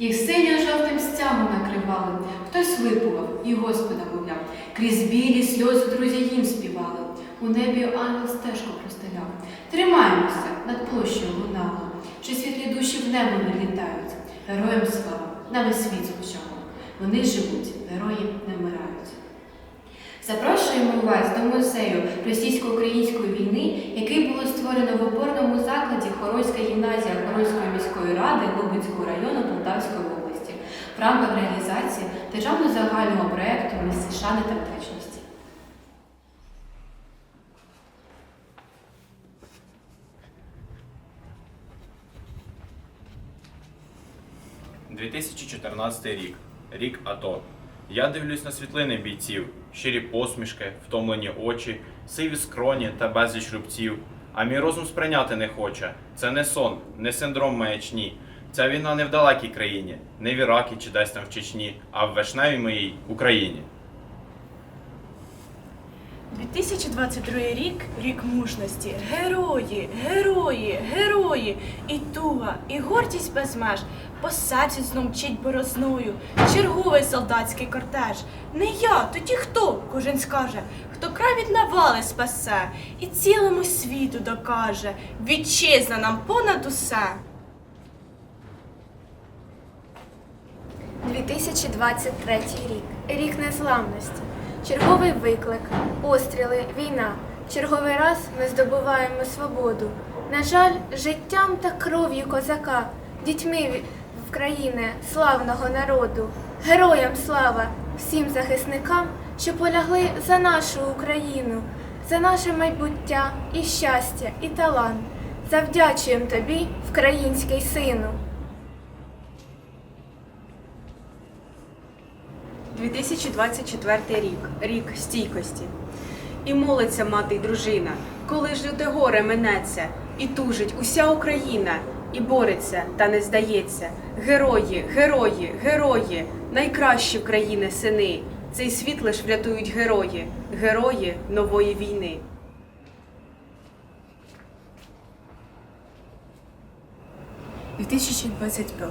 Їх синьо-жовтим стягом накривали, хтось випував і Господа мовляв. Крізь білі сльози друзі їм співали. У небі ангел стежку простеляв. Тримаємося над площею лунало, чи світлі душі в небо не літають. Героям слава, на весь світ звучало. Вони живуть, герої не вмирають. Запрошуємо вас до музею російсько-української війни, який було створено в опорному закладі Хорольська гімназія Хорольської міської ради Лубенського району в рамках реалізації державного загального проєкту «Місце шани та вдячності. – 2014 рік. Рік АТО. Я дивлюсь на світлини бійців, щирі посмішки, втомлені очі, сиві скроні та безліч рубців. А мій розум сприйняти не хоче. Це не сон, не синдром маячні. Ця війна не в далекій країні, не в Іракі чи десь там в Чечні, а в вишневій моїй Україні. 2022 рік рік мужності. Герої, герої, герої. І туга, і гордість без меж. По серцю знов мчить борозною. Черговий солдатський кортеж. Не я, тоді хто? Кожен скаже, хто край від навали спасе і цілому світу докаже. Вітчизна нам понад усе. 2023 рік. Рік незламності. Черговий виклик, постріли, війна. Черговий раз ми здобуваємо свободу. На жаль, життям та кров'ю козака, дітьми в країни славного народу. Героям слава всім захисникам, що полягли за нашу Україну, за наше майбуття і щастя, і талант. Завдячуємо тобі, український сину. 2024 рік рік стійкості. І молиться мати й дружина, коли ж люте горе минеться, і тужить уся Україна, і бореться, та не здається. Герої, герої, герої, найкращі країни сини. Цей світ лиш врятують герої, герої нової війни. – 2025.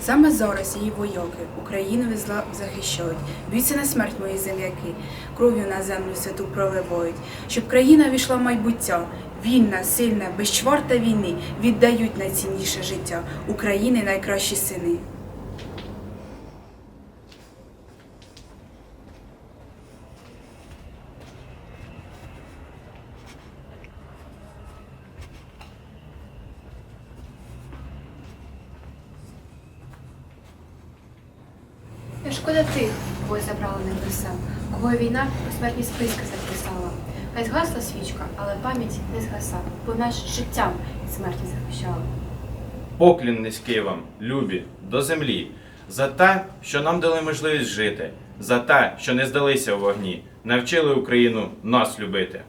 Саме зараз її вояки Україну від зла захищають. Б'ються на смерть мої земляки, кров'ю на землю святу проливають, щоб країна війшла в майбуття. Вільна, сильна, без чварта війни віддають найцінніше життя України найкращі сини. Не шкода тих, кого забрали небеса, кого війна у смертні списки записала. Хай згасла свічка, але пам'ять не згаса, бо наш життям від смерті захищала. Поклін низький вам, любі, до землі, за те, що нам дали можливість жити, за те, що не здалися у вогні, навчили Україну нас любити.